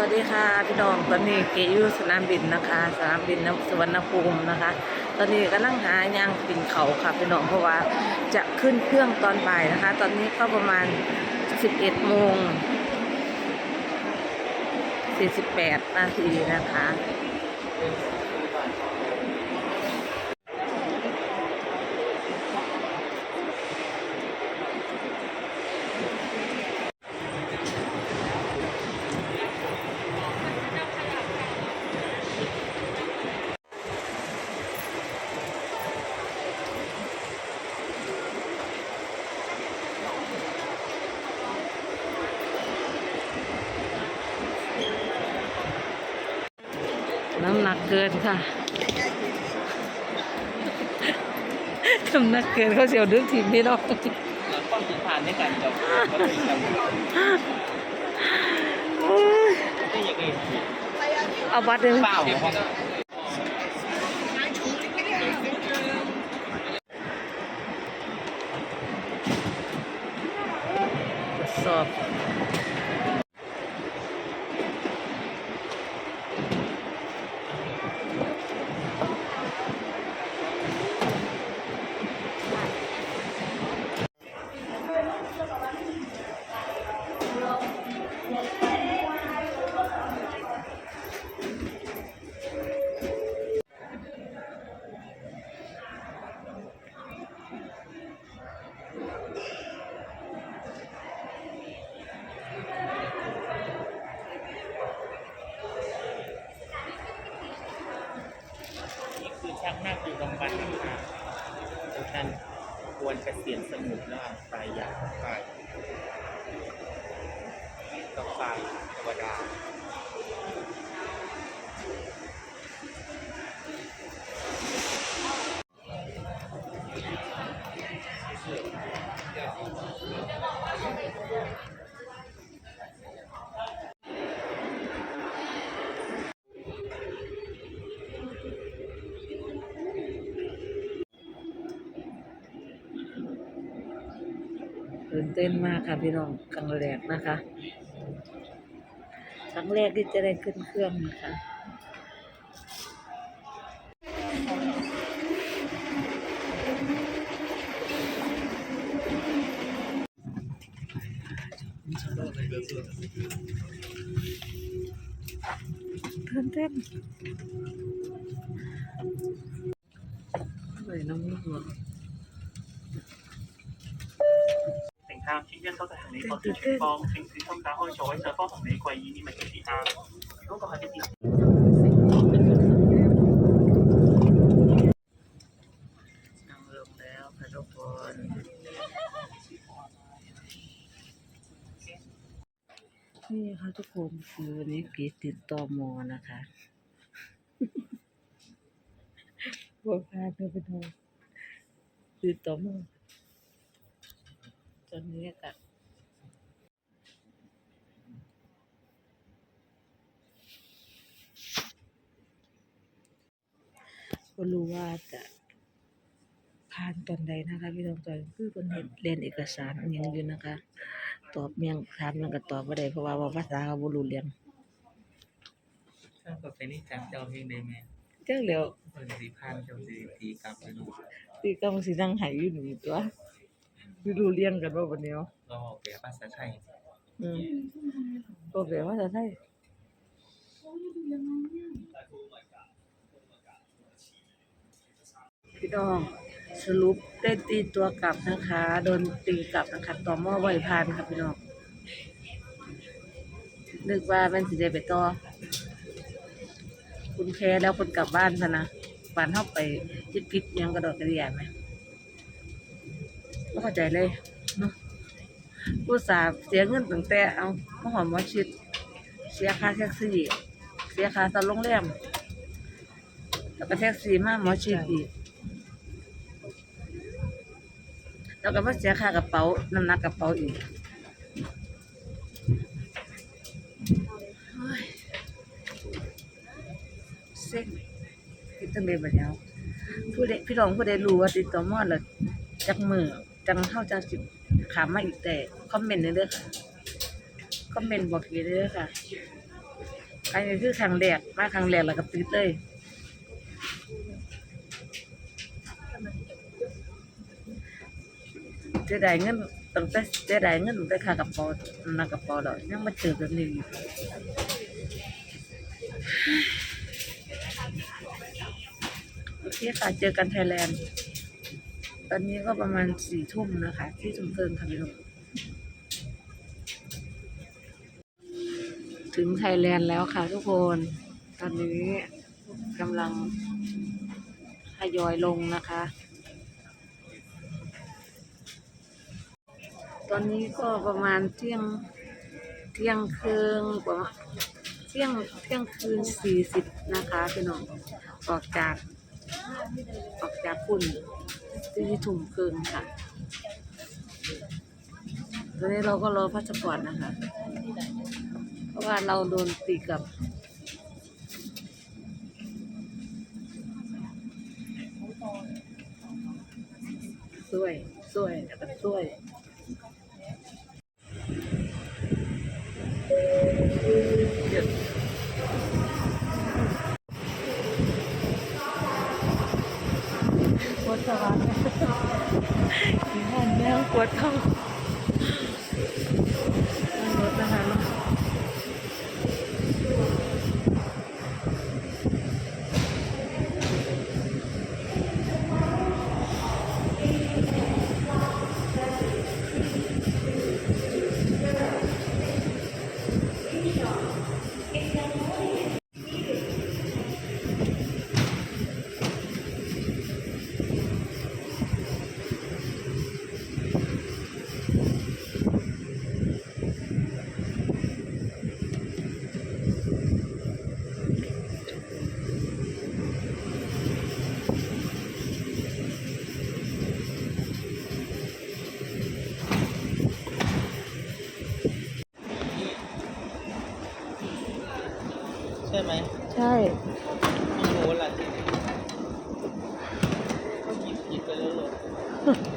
วัสดีค่ะพี่น้องตอนนี้เกอยู่สนามบินนะคะ สนามบินสุวรรณภูมินะคะ ตอนนี้กำลังหาย่างปินเขาค่ะพี่น้องเพราะว่าจะขึ้นเครื่องตอนบ่ายนะคะ ตอนนี้ก็ประมาณ 11โมง48นาทีนะคะ น้ำหนักเกินค่ะน้ำหนักเกินเขาเสียวดึกทีมพี่น้องต้องถึงผ่านด้วยกันจบเอาบัตรเลยเปล่าสอบ ท่านควรเกษียณสมุดระหว่างปลายยาวกับปลายกับปลายธรรมดา ตื่นเต้นมากค่ะพี่น้องครั้งแรกนะคะครั้งแรกที่จะได้ขึ้นเครื่องนะคะตื่นเต้นเลยน้ำมูกหมด 收到行李各自存放，请小心打开座位上方行李柜以免物件跌下。如果个客嘅电 นั่งลงแล้วค่ะทุกคน นี่ค่ะทุกคนคือวันนี้กีติดต่อมอนะคะ บัวพาเธอไปดูติดต่อมอตอนนี้ก็ ก็รู้ว่าจะผ่านตอนใดนะคะพี่น้องตอนคือคนเฮ็ดเรียนเอกสารอิหยังอยู่นะคะ ตอบเมียงถามมันก็ตอบบ่ได้เพราะว่าเว้าภาษาเขาบ่รู้เรื่องถ้าก็เป็นนี่จังเจ้าเพียงได้ไหมจังแล้วเปิดสีพันเจ้าสีตีกลับไปดูสิก็สินั่งให้อยู่นี่ตัวบ่รู้เรื่องกันบ่บัดนี้เนาะเราออกแบบภาษาไทยอืมบ่แปลว่าจะไทย พี่น้องสรุปได้ตีตัวกลับนะคะ โดนตีกลับนะคะต่อหม้อไหวพานค่ะพี่น้องนึกว่ามันสิได้ไปต่อ คุณแค่แล้วคนกลับบ้านซะนะบ้านเฮาไปจิตพิษยังกระโดดกระเดียไหมไม่เข้าใจเลยเนาะผู้สาเสียเงินตั้งแต่เอามาหอมมาชิด เสียค่าแท็กซี่ เสียค่าตอนโรงแรมแล้วก็แท็กซี่มาหมอชิดอีก แล้วก็มาเสียค่ากระเป๋าน้ำหนักกระเป๋าอีกโอ้ยเซ็งคิดตั้งเลยบัดเนี้ยผู้ใดพี่รองผู้ใดรู้ว่าติดต่อมอดแล้วจักมือจังเข้าจังสิบขามมาอีกแต่คอมเมนต์ในเด้อค่ะคอมเมนต์บอกทีเด้อค่ะอันนี้คือครั้งแรกมาครั้งแรกแล้วก็ติดเลย เสียดายเงินตั้งแต่เสียดายเงินตั้งแต่ค่ากระเป๋านักกระเป๋าดอกยังมาเจอแบบนี้อยู่โอเคค่ะเจอกันไทยแลนด์ตอนนี้ก็ประมาณสี่ทุ่มนะคะที่ชุมเกินค่ะพี่น้องถึงไทยแลนด์แล้วค่ะทุกคน ตอนนี้กำลังทยอยลงนะคะ ตอนนี้ก็ประมาณเที่ยงเที่ยงคืนประมาณเที่ยงเที่ยงคืนสี่สิบนะคะพี่น้องออกจากออกจากปุ่นที่ถุงคืนค่ะ ตอนนี้เราก็รอพาสปอร์ตนะคะ เพราะว่าเราโดนตีกับสวยสวยแล้วก็สวย ปวดสวรรค์ มใช่ไม่รู้ละทีนี้ก็หยิบหยิบไปเลยเหรอ